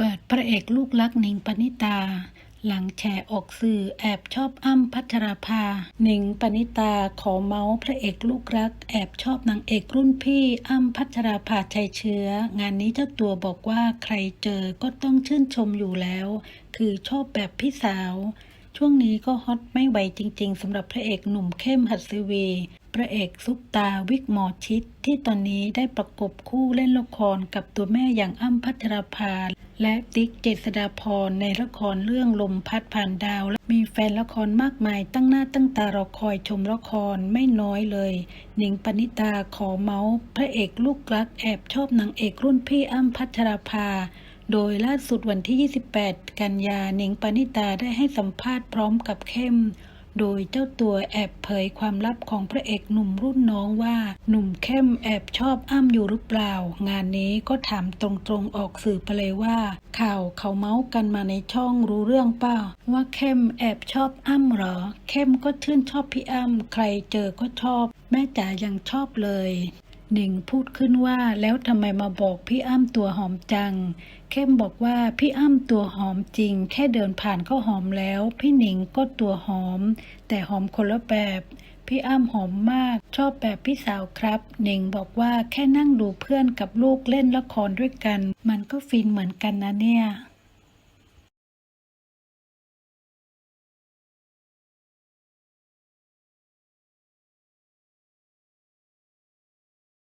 เปิดพระเอกลูกลักหนิงปณิตา หลังแชร์ออกสื่อแอบชอบอ้ำพัชราภาหนิงปณิตาขอเมาส์พระเอกลูกรัก แอบชอบนางเอกรุ่นพี่อ้ำพัชราภาชัยเชื้อ งานนี้เจ้าตัวบอกว่าใครเจอก็ต้องชื่นชมอยู่แล้ว คือชอบแบบพี่สาว ช่วงนี้ก็ฮอตไม่ไหวจริง ๆสำหรับพระเอกหนุ่มเข้มหัดสวี พระเอกซุปตาวิกหมอชิด ที่ตอนนี้ได้ประกบคู่เล่นละครกับตัวแม่อย่างอ้ำพัชราภา และติ๊กเจษดาพรในละครเรื่องลมพัดผ่านดาวและมีแฟนละครมากมายตั้งหน้าตั้งตารอคอยชมละครไม่น้อยเลย หนิงปณิตาขอเมาส์พระเอกลูกรักแอบชอบนางเอกรุ่นพี่อ้ำพัชราภา โดยล่าสุดวันที่ 28 กันยาหนิงปณิตาได้ให้สัมภาษณ์พร้อมกับเข้ม โดยเจ้าตัวแอบเผยความลับของพระเอกหนุ่มรุ่นน้องว่า หนุ่มเข้มแอบชอบอ้ำอยู่หรือเปล่า งานนี้ก็ถามตรงๆออกสื่อไปเลยว่า ข่าวเขาเมาส์กันมาในช่องรู้เรื่องเปล่า ว่าเข้มแอบชอบอ้ำเหรอ เข้มก็ชื่นชอบพี่อ้ำใครเจอก็ชอบ แม่จ๋ายังชอบเลย หนิงพูดขึ้นว่าแล้วทำไมมาบอกพี่อ้ำตัวหอมจัง เข้มบอกว่าพี่อ้ำตัวหอมจริง แค่เดินผ่านก็หอมแล้ว พี่หนิงก็ตัวหอม แต่หอมคนละแบบ พี่อ้ำหอมมาก ชอบแบบพี่สาวครับหนิงบอกว่าแค่นั่งดูเพื่อนกับลูกเล่นละครด้วยกัน มันก็ฟินเหมือนกันนะเนี่ย